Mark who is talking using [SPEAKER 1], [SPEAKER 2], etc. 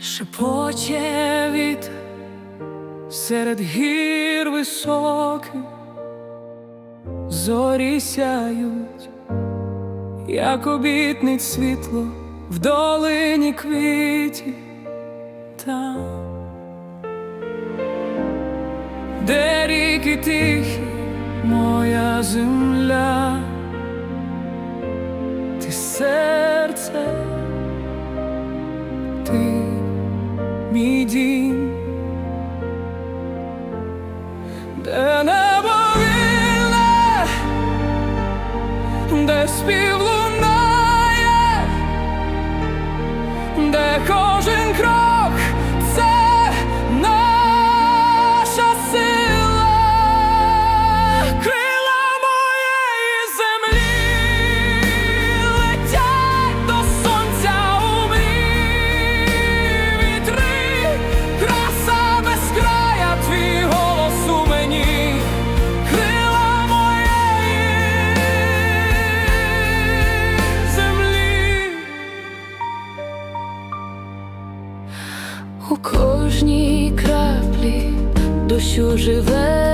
[SPEAKER 1] Шепоче вітер серед гір високих, зорі сяють, як обітниць світло в долині квітів. Там, де ріки тихі, моя земля, ти серце, You.
[SPEAKER 2] У кожній краплі дощу живе